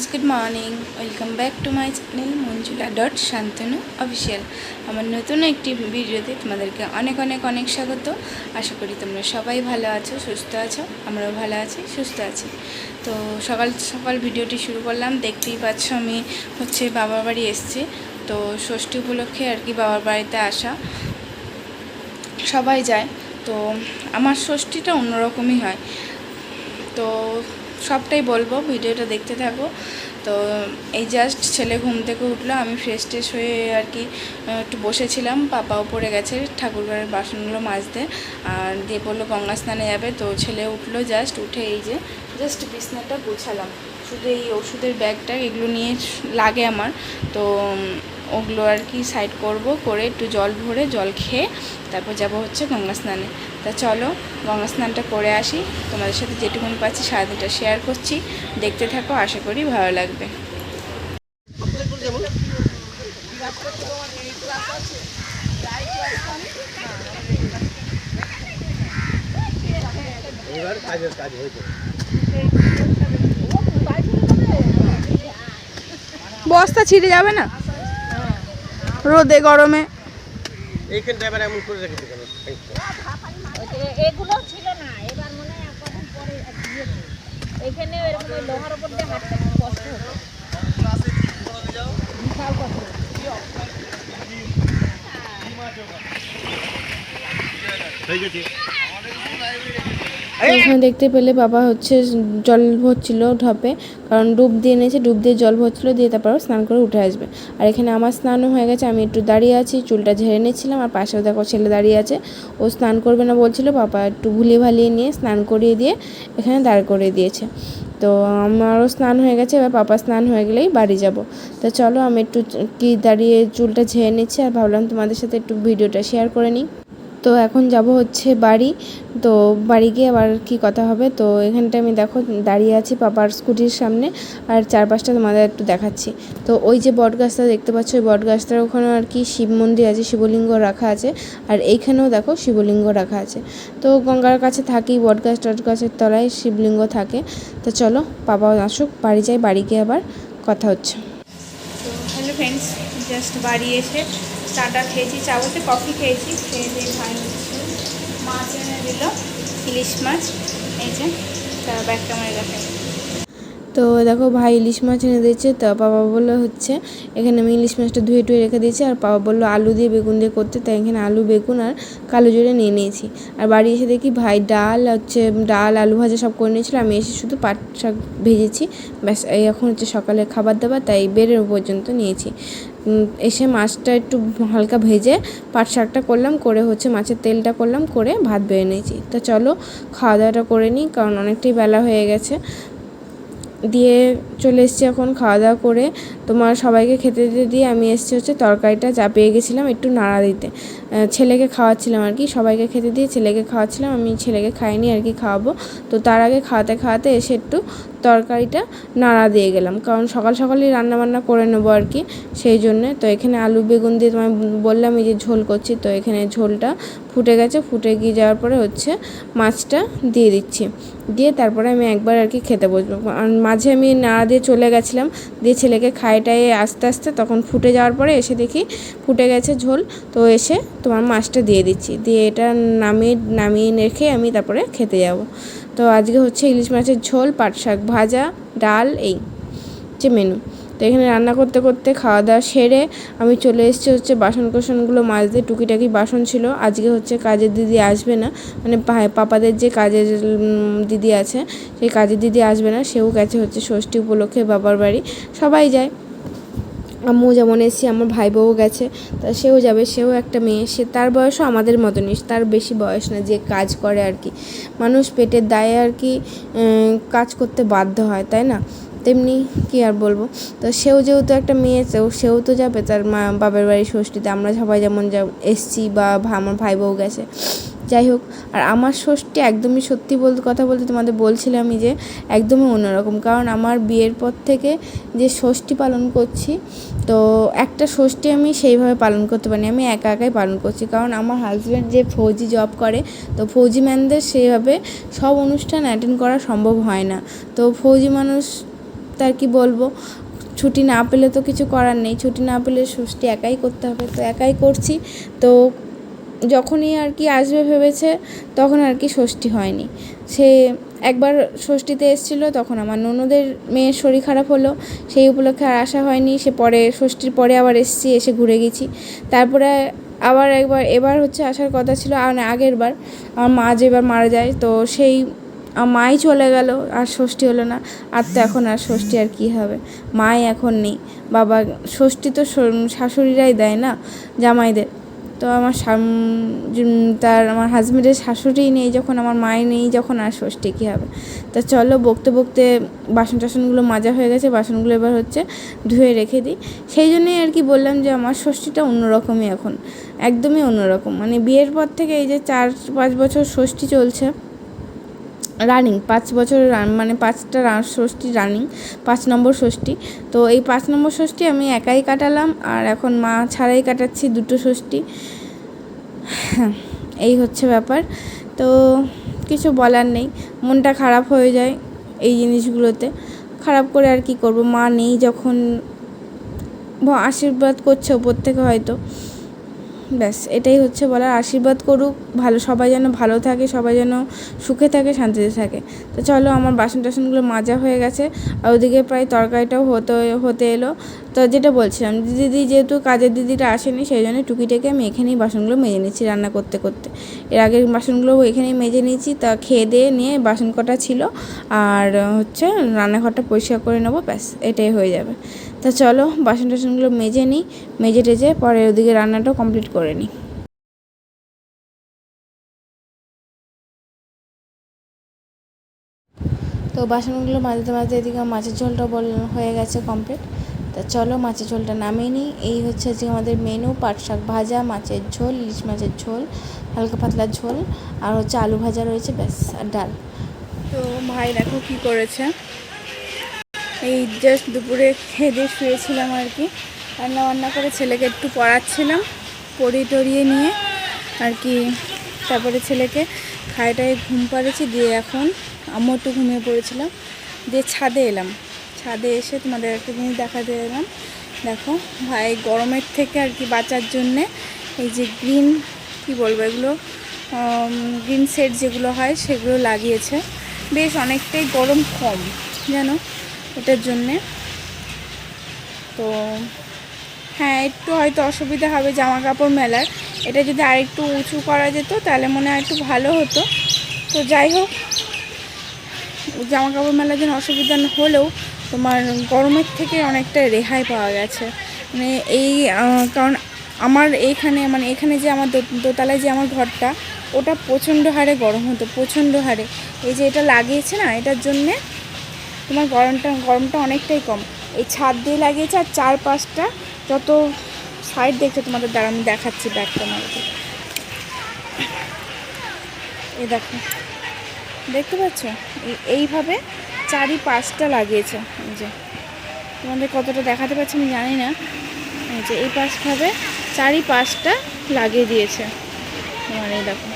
Friends good morning welcome back to my channel Manjula dot Shantanu official আমার নতুন একটি ভিডিওতে তোমাদেরকে অনেক অনেক অনেক স্বাগত। আশা করি তোমরা সবাই ভালো আছো, সুস্থ আছো, আমরাও ভালো আছি, সুস্থ আছি। তো সকাল সকাল ভিডিওটি শুরু করলাম, দেখতেই পাচ্ছ আমি হচ্ছে বাবার বাড়ি এসেছি। তো ষষ্ঠী উপলক্ষে আর কি বাবার বাড়িতে আসা। সবাই যায়। তো আমার ষষ্ঠীটা অন্যরকমই হয়। তো সবটাই বলব, ভিডিওটা দেখতে থাকো। তো এই জাস্ট ছেলে ঘুম থেকে উঠল, আমি ফ্রেশ ট্রেশ হয়ে আর কি একটু বসেছিলাম, পাপাও পড়ে গেছে, ঠাকুরঘরের বাসনগুলো মাজতে, আর দিয়ে বলল গঙ্গা স্নানে যাবে, তো ছেলে উঠল জাস্ট উঠে এই যে জাস্ট বিছনাটা গুছালাম। শুধু এই ওষুধের ব্যাগটা, এগুলো নিয়ে লাগে আমার, তো ওগুলো আর কি সাইড করব করে একটু জল ভরে জল খেয়ে তারপর যাব হচ্ছে গঙ্গা স্নানে। তা চলো গঙ্গা স্নানটা করে আসি। তোমাদের সাথে যেটুকুনি পাচ্ছি সারাদিনটা শেয়ার করছি। দেখতে থাকো আশা করি ভালো লাগবে। এবার কাজের কাজ হয়েছে বস্তা ছিঁড়ে যাবে না? রোদে গরমে। এইখানটা এবার এমন করে রেখেছে কেন এগুলো ছিল না এবার মনে হয় পরে দিয়েছে। এখানে এরকম ওই লোহার উপর দিয়ে হাঁটতে খুব কষ্ট হতো। বিশাল কষ্ট হয়ে গেছে এখানে দেখতে পেলে বাবা হচ্ছে জল ভরছিল ঢপে, কারণ ডুব দিয়ে নিয়েছে ডুব দিয়ে জল ভরছিল, দিয়ে তারপর স্নান করে উঠে আসবে। আর এখানে আমার স্নানও হয়ে গেছে, আমি একটু দাঁড়িয়ে আছি, চুলটা ঝেড়ে নিচ্ছিলাম আর পাশেও দেখো ছেলে দাঁড়িয়ে আছে, ও স্নান করবে না বলছিল, বাবা একটু ভুলিয়ে ভালিয়ে নিয়ে স্নান করিয়ে দিয়ে এখানে দাঁড় করিয়ে দিয়েছে। তো আমারও স্নান হয়ে গেছে, এবার পাপা স্নান হয়ে গেলেই বাড়ি যাব। তো চলো আমি একটু কি দাঁড়িয়ে চুলটা ঝেড়ে নিচ্ছি আর ভাবলাম তোমাদের সাথে একটু ভিডিওটা শেয়ার করে নিই। তো এখন যাব হচ্ছে বাড়ি। তো বাড়ি গিয়ে আবার কি কথা হবে? তো এখানটা আমি দেখো দাঁড়িয়ে আছি পাপার স্কুটির সামনে আর চারপাশটা তোমাদের একটু দেখাচ্ছি। তো ওই যে বট গাছটা দেখতে পাচ্ছ, ওই বট গাছটার ওখানে আর কি শিব মন্দির আছে, শিবলিঙ্গ রাখা আছে আর এইখানেও দেখো শিবলিঙ্গ রাখা আছে। তো গঙ্গার কাছে থাকি বট গাছ টট গাছের তলায় শিবলিঙ্গ থাকে। তো চলো বাবা আসুক, বাড়ি যাই, বাড়ি গিয়ে আবার কথা হচ্ছে। তো হ্যালো ফ্রেন্ডস জাস্ট বাড়ি এসে চাটা খেয়েছি চা বলতে কফি খেয়েছি, খেয়ে দিয়ে ভাই মাছ এনে দিল, ইলিশ মাছ, এই যে, তা ব্যাগ ক্যামেরা দেখে তো দেখো ভাই ইলিশ মাছ এনে দিয়েছে, তো বাবা বলল হচ্ছে, এখানে আমি ইলিশ মাছটা ধুয়ে টুয়ে রেখে দিয়েছি, আর বাবা বলল আলু দিয়ে বেগুন দিয়ে করতে, তাই এখানে আলু, বেগুন আর কালো জিরে নিয়ে নিয়েছি। আর বাড়ি এসে দেখি ভাই ডাল, হচ্ছে ডাল, আলু ভাজা সব করে নিয়েছিল, আমি এসে শুধু পাট শাক ভেজেছি, ব্যাস এখন হচ্ছে সকালে খাবার দাবার, তাই বেরের পর্যন্ত নিয়েছি। এসে মাছটা একটু হালকা ভেজে পাট শাকটা করলাম, করে হচ্ছে মাছের তেলটা করলাম, করে ভাত বেড়ে নিয়েছি। তো চলো খাওয়া দাওয়াটা করে নিই, কারণ অনেকটাই বেলা হয়ে গেছে। দিয়ে চলে এসেছি এখন খাওয়া দাওয়া করে। তোমার সবাইকে খেতে দিতে দিয়ে আমি এসেছি হচ্ছে তরকারিটা চাপিয়ে গেছিলাম একটু নাড়া দিতে। ছেলেকে খাওয়াচ্ছিলাম আর কি। সবাইকে খেতে দিয়ে ছেলেকে খাওয়াচ্ছিলাম। আমি ছেলেকে খাইনি আর কি খাওয়াবো। তো তার আগে খাওয়াতে খাওয়াতে এসে একটু তরকারিটা নাড়া দিয়ে গেলাম। কারণ সকাল সকালই রান্না বান্না করে নেব আর কি সেই জন্যে। তো এখানে আলু, বেগুন দিয়ে তোমায় বললাম, এই যে ঝোল করছি। তো এখানে ঝোলটা ফুটে গেছে। ফুটে গিয়ে যাওয়ার পরে হচ্ছে মাছটা দিয়ে দিচ্ছি। দিয়ে তারপরে আমি একবার আর কি খেতে বসবো। মাঝে আমি নাড়া দিয়ে চলে গেছিলাম। দিয়ে ছেলেকে খাইয়ে টাইয়ে আস্তে আস্তে তখন ফুটে যাওয়ার পরে এসে দেখি ফুটে গেছে ঝোল। তো এসে তোমার মাছটা দিয়ে দিচ্ছি। দিয়ে এটা নামিয়ে নামিয়ে রেখে আমি তারপরে খেতে যাব। তো আজকে হচ্ছে ইলিশ মাছের ঝোল, পাট শাক ভাজা, ডাল, এই হচ্ছে মেনু তো এখানে রান্না করতে করতে খাওয়া দাওয়া সেরে আমি চলে এসেছি হচ্ছে বাসন কোসনগুলো মাজতে। টুকিটাকি বাসন ছিল। আজকে হচ্ছে কাজের দিদি আসবে না। মানে পাপাদের যে কাজের দিদি আছে, সেই কাজের দিদি আসবে না। সেও গেছে হচ্ছে ষষ্ঠী উপলক্ষে বাবার বাড়ি। সবাই যায়। আম্মু যেমন এসেছি, আমার ভাই বউ গেছে, তা সেও যাবে, সেও একটা মেয়ে, সে তার বয়সও আমাদের মতনই তার বেশি বয়স না, যে কাজ করে আর কি। মানুষ পেটের দায়ে আর কি কাজ করতে বাধ্য হয়, তাই না? তেমনি কি আর বলব? তো সেও যেহেতু একটা মেয়ে, সেও সেও তো যাবে, তার মা বাবার বাড়ি ষষ্ঠীতে, আমরা সবাই যেমন যা, এসছি বা আমার ভাই বউ গেছে। যাই হোক, আর আমার ষষ্ঠী একদমই সত্যি বলতে, কথা বলতে তোমাদের বলছিলামই যে একদমই অন্যরকম। কারণ আমার বিয়ের পর থেকে যে ষষ্ঠী পালন করছি, তো একটা ষষ্ঠী আমি সেইভাবে পালন করতে পারিনি, আমি একা একাই পালন করছি। কারণ আমার হাজব্যান্ড যে ফৌজি জব করে, তো ফৌজি ম্যানদের সেইভাবে সব অনুষ্ঠান অ্যাটেন্ড করা সম্ভব হয় না। তো ফৌজি মানুষ, তার কি বলব, ছুটি না পেলে তো কিছু করার নেই, ছুটি না পেলে ষষ্ঠী একাই করতে হবে। তো একাই করছি, তো যখনই আর কি আসবে ভেবেছে তখন আর কি ষষ্ঠী হয়নি। সে একবার ষষ্ঠীতে এসেছিল তখন আমার ননদের মেয়ের শরীর খারাপ হলো সেই উপলক্ষে আর আসা হয়নি। সে পরে ষষ্ঠীর পরে আবার এসেছি এসে ঘুরে গেছি। তারপরে আবার একবার এবার হচ্ছে আসার কথা ছিল আর না, আগের বার। আমার মা যেবার মারা যায় তো সেই মাই চলে গেল আর ষষ্ঠী হলো না। আর তো এখন আর ষষ্ঠী আর কী হবে? মাই এখন নেই। বাবা ষষ্ঠী তো শাশুড়িরাই দেয় না জামাইদের। তো আমার তার আমার হাজব্যান্ডের শাশুড়ি নেই, যখন আমার মায়ের নেই, যখন আর ষষ্ঠী কী হবে। তা চলো বকতে বকতে বাসন টাসনগুলো মাজা হয়ে গেছে, বাসনগুলো এবার হচ্ছে ধুয়ে রেখে দিই। সেই জন্যই আর কি বললাম যে আমার ষষ্ঠীটা অন্যরকমই এখন, একদমই অন্যরকম। মানে বিয়ের পর থেকে এই যে চার পাঁচ বছর ষষ্ঠী চলছে রানিং, পাঁচ বছর মানে পাঁচটা ষষ্ঠী রানিং, পাঁচ নম্বর ষষ্ঠী। তো এই পাঁচ নম্বর ষষ্ঠী আমি একাই কাটালাম আর এখন মা ছাড়াই কাটাচ্ছি দুটো ষষ্ঠী। এই হচ্ছে ব্যাপার। তো কিছু বলার নেই, মনটা খারাপ হয়ে যায় এই জিনিসগুলোতে। খারাপ করে আর কি করব? মা নেই যখন আশীর্বাদ করছে ওপর থেকে হয়তো। ব্যাস, এটাই হচ্ছে বলার। আশীর্বাদ করুক, ভালো, সবাই যেন ভালো থাকে, সবাই যেন সুখে থাকে, শান্তিতে থাকে। তো চলো, আমার বাসন টাসনগুলো মাজা হয়ে গেছে। আর ওদিকে প্রায় তরকারিটাও হতে হতে এলো। তো যেটা বলছিলাম, দিদি যেহেতু কাজের দিদিটা আসেনি, সেই জন্য টুকিটাকে আমি এখানেই বাসনগুলো মেজে নিচ্ছি রান্না করতে করতে। এর আগের বাসনগুলো এখানেই মেজে নিয়েছি, তা খেয়ে দিয়ে নিয়ে বাসন কটা ছিল, আর হচ্ছে রান্নাঘরটা পরিষ্কার করে নেব, ব্যাস, এটাই হয়ে যাবে। তা চলো, বাসন টাসনগুলো মেজে নিই, মেজে টেজে পরে ওদিকে রান্নাটাও কমপ্লিট করে নিই। তো বাসনগুলো মাজতে মাজতে এদিকে মাছের ঝোলটা বল, হয়ে গেছে কমপ্লিট। তা চলো মাছের ঝোলটা নামিয়ে নিই। এই হচ্ছে আজকে আমাদের মেনু পাট শাক ভাজা, মাছের ঝোল, ইলিশ মাছের ঝোল, হালকা পাতলা ঝোল, আর হচ্ছে আলু ভাজা রয়েছে, ব্যাস, আর ডাল। তো ভাই দেখো কি করেছে। এই জাস্ট দুপুরে খেয়ে দিয়ে শুয়েছিলাম আর কি। রান্না বান্না করে ছেলেকে একটু পড়াচ্ছিলাম, পড়িয়ে টরিয়ে নিয়ে আর কি। তারপরে ছেলেকে খাইটায় ঘুম পাড়েছি, দিয়ে এখন আমিও একটু ঘুমিয়ে পড়েছিলাম দিয়ে ছাদে এলাম। ছাদে এসে তোমাদের একটা জিনিস দেখাতে এলাম। দেখো, ভাই গরমের থেকে আর কি বাঁচার জন্যে এই যে গ্রিন কি বলব এগুলো গ্রিন সেট যেগুলো হয় সেগুলো লাগিয়েছে। বেশ অনেকটাই গরম কম, জানো? এটার জন্যে। তো হ্যাঁ একটু হয়তো অসুবিধা হবে জামা কাপড় মেলার। এটা যদি আরেকটু উঁচু করা যেত তাহলে মনে হয় একটু ভালো হতো। তো যাই হোক জামা কাপড় মেলার জন্য অসুবিধা হলেও তোমার গরমের থেকে অনেকটা রেহাই পাওয়া গেছে। মানে এই কারণ আমার এইখানে মানে এখানে যে আমার দোতলায় যে আমার ঘরটা, ওটা প্রচণ্ড হারে গরম হতো, প্রচণ্ড হারে। এই যে এটা লাগিয়েছে না, এটার জন্যে তোমার গরমটা গরমটা অনেকটাই কম। এই ছাদ দিয়ে লাগিয়েছে আর চার পাঁচটা যত সাইড দেখছে তোমাদের দ্বারা, আমি দেখাচ্ছি ব্যাগটা আমাদের এই দেখো, দেখতে পাচ্ছ? এই- এইভাবে চারি পাঁচটা লাগিয়েছে। এই যে, তোমাদের কতটা দেখাতে পারছি আমি জানি না। এই যে, এই পাশভাবে চারি পাঁচটা লাগিয়ে দিয়েছে। তোমার এই দেখো,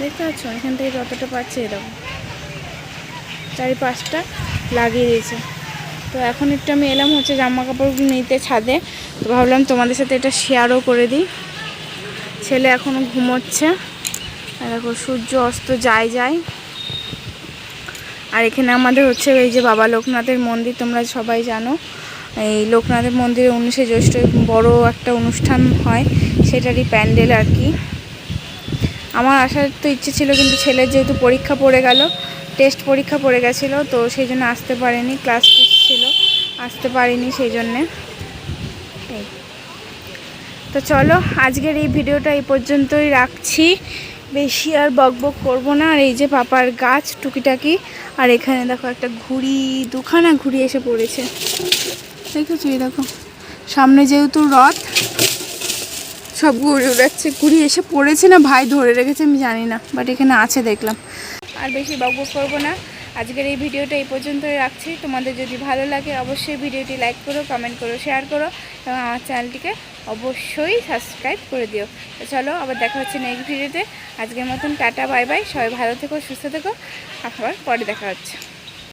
দেখতে পাচ্ছ? এখান থেকে যতটা পাচ্ছে দেখো। চারি পাঁচটা লাগিয়ে দিয়েছে। তো এখন একটু আমি এলাম হচ্ছে জামা কাপড়গুলো নিতে ছাদে। তো ভাবলাম তোমাদের সাথে এটা শেয়ারও করে দিই। ছেলে এখনও ঘুমোচ্ছে। দেখো, সূর্য অস্ত যায় যায়। আর এখানে আমাদের হচ্ছে এই যে বাবা লোকনাথের মন্দির, তোমরা সবাই জানো। এই লোকনাথের মন্দিরে উনিশে জ্যৈষ্ঠ বড় একটা অনুষ্ঠান হয়, সেটারই প্যান্ডেল আর কি। আমার আসার তো ইচ্ছে ছিল, কিন্তু ছেলের যেহেতু পরীক্ষা পড়ে গেল, টেস্ট পরীক্ষা পড়ে গেছিল, তো সেই জন্য আসতে পারেনি, ক্লাস টেস্ট ছিল, আসতে পারিনি সেই জন্যে। তো চলো, আজকের এই ভিডিওটা এই পর্যন্তই রাখছি। বেশি আর বক বক করব না। আর এই যে পাপার গাছ টুকিটাকি, আর এখানে দেখো একটা ঘুড়ি, দুখানা ঘুড়ি এসে পড়েছে। দেখেছ? এই দেখো, সামনে যেহেতু রথ, সব ঘুরে উড়াচ্ছে ঘুড়ি এসে পড়েছে না, ভাই ধরে রেখেছে আমি জানি না বাট এখানে আছে দেখলাম। আর বেশি বকবক করব না। আজকের এই ভিডিওটা এই পর্যন্তই রাখছি। তোমাদের যদি ভালো লাগে অবশ্যই ভিডিওটি লাইক করো কমেন্ট করো শেয়ার করো এবং আমার চ্যানেলটিকে অবশ্যই সাবস্ক্রাইব করে দিও। তো চলো, আবার দেখা হচ্ছে নেক্সট ভিডিওতে আজকের মতন টাটা বাই বাই সবাই ভালো থেকো, সুস্থ থেকো। আবার পরে দেখা হচ্ছে।